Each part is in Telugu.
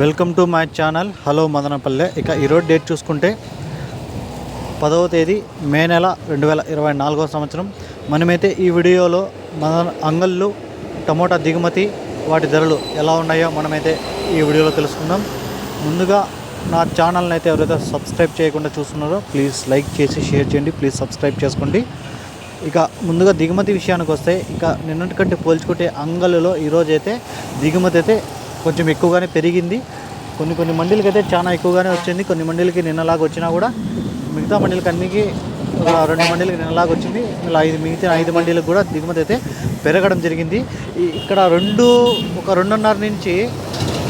Welcome to my channel. Hello Madanapalle. ఇక ఈరోజు డేట్ చూసుకుంటే పదవ తేదీ మే నెల రెండు వేల ఇరవై నాలుగో సంవత్సరం. మనమైతే ఈ వీడియోలో మన అంగళ్ళు టమోటా దిగుమతి వాటి ధరలు ఎలా ఉన్నాయో మనమైతే ఈ వీడియోలో తెలుసుకుందాం. ముందుగా నా ఛానల్ని అయితే ఎవరైతే సబ్స్క్రైబ్ చేయకుండా చూస్తున్నారో ప్లీజ్ లైక్ చేసి షేర్ చేయండి ప్లీజ్ సబ్స్క్రైబ్ చేసుకోండి. ఇక ముందుగా దిగుమతి విషయానికి వస్తే ఇక నిన్నటి కంటే పోల్చుకుంటే అంగళ్ళలో ఈరోజైతే దిగుమతి అయితే కొంచెం ఎక్కువగానే పెరిగింది. కొన్ని కొన్ని మండీలకి అయితే చాలా ఎక్కువగానే వచ్చింది. కొన్ని మండీలకి నిన్నలాగా వచ్చినా కూడా మిగతా మండీలకి అన్నికి రెండు మండీలకి నిన్నలాగా వచ్చింది. ఇలా ఐదు మిగతా ఐదు మండీలకు కూడా దిగుమతి అయితే పెరగడం జరిగింది. ఇక్కడ రెండు ఒక రెండున్నర నుంచి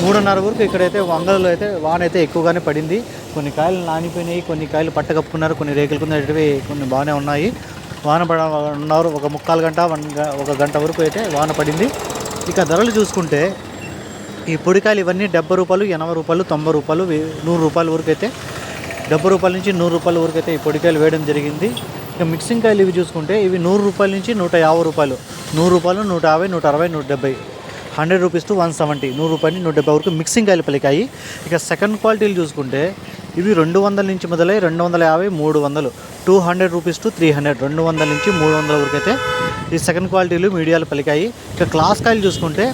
మూడున్నర వరకు ఇక్కడైతే వంగలలో అయితే వాన అయితే ఎక్కువగానే పడింది. కొన్ని కాయలు నానిపోయినాయి కొన్ని కాయలు పట్ట కప్పుకున్నారు కొన్ని రేకులు కిందటివి కొన్ని బాగానే ఉన్నాయి. వాన పడ ఉన్నారు ఒక ముక్కాలు గంట వన్ గ- ఒక గంట వరకు అయితే వాన పడింది. ఇక ధరలు చూసుకుంటే ఈ పొడికాయలు ఇవన్నీ డెబ్బై రూపాయలు ఎనభై రూపాయలు తొంభై రూపాయలు నూరు రూపాయల వరకు అయితే డెబ్బై రూపాయల నుంచి నూరు రూపాయల వరకు అయితే ఈ పొడికాయలు వేయడం జరిగింది. ఇక మిక్సింగ్ కాయలు ఇవి చూసుకుంటే ఇవి నూరు రూపాయల నుంచి నూట యాభై రూపాయలు. నూరు రూపాయలు నూట యాభై నూట అరవై నూట డెబ్బై. Hundred rupees to one seventy. నూరు రూపాయలు నుంచి నూట డెబ్బై వరకు మిక్సింగ్ కాయలు పలికాయి. ఇక సెకండ్ క్వాలిటీలు చూసుకుంటే ఇవి రెండు వందల నుంచి మొదలై రెండు వందల యాభై మూడు వందలు. Two hundred rupees to three hundred. రెండు వందల నుంచి మూడు వందల వరకు అయితే ఈ సెకండ్ క్వాలిటీలు మీడియాలు పలికాయి. ఇక క్లాస్ కాయలు చూసుకుంటే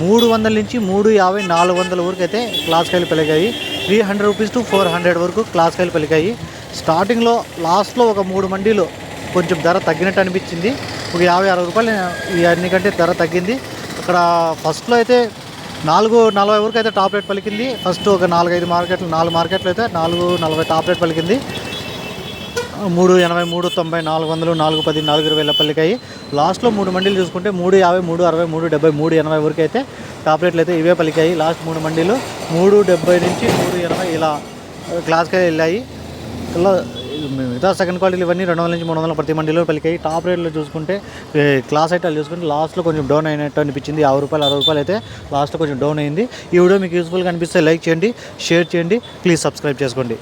మూడు వందల నుంచి మూడు యాభై నాలుగు వందల వరకు అయితే క్లాస్ కాయలు పలికాయి three hundred rupees to four hundred వరకు క్లాస్ కాయలు పలికాయి స్టార్టింగ్లో లాస్ట్లో ఒక మూడు మండీలు కొంచెం ధర తగ్గినట్టు అనిపించింది. ఒక యాభై అరవై రూపాయలు ఇవన్నీ కంటే ధర తగ్గింది. అక్కడ ఫస్ట్లో అయితే నాలుగు నలభై వరకు అయితే టాప్ రేట్ పలికింది. ఫస్ట్ ఒక నాలుగైదు మార్కెట్లు నాలుగు మార్కెట్లు అయితే నాలుగు నలభై టాప్ రేట్ పలికింది. మూడు ఎనభై మూడు తొంభై నాలుగు వందలు నాలుగు పది నాలుగు ఇరవై పల్లికాయి. లాస్ట్లో మూడు మండీలు చూసుకుంటే మూడు యాభై మూడు అరవై మూడు డెబ్బై మూడు ఎనభై వరకు అయితే టాప్ రేట్లు అయితే ఇవే పలికాయి లాస్ట్ మూడు మండీలు మూడు డెబ్బై నుంచి మూడు ఎనభై ఇలా క్లాస్కి వెళ్ళాయి. ఇలా మిగతా సెకండ్ క్వాలిటీలు ఇవన్నీ రెండు వందల నుంచి మూడు వందల ప్రతి మండీలో పలికాయి టాప్ రేట్లు చూసుకుంటే క్లాస్ ఐటాలు చూసుకుంటే లాస్ట్లో కొంచెం డౌన్ అయినట్టు అనిపించింది. యాభై రూపాయలు అరవై రూపాయలు అయితే లాస్ట్లో కొంచెం డౌన్ అయింది. ఈ వీడియో మీకు యూస్ఫుల్గా అనిపిస్తే లైక్ చేయండి షేర్ చేయండి. ప్లీజ్ సబ్స్క్రైబ్ చేసుకోండి.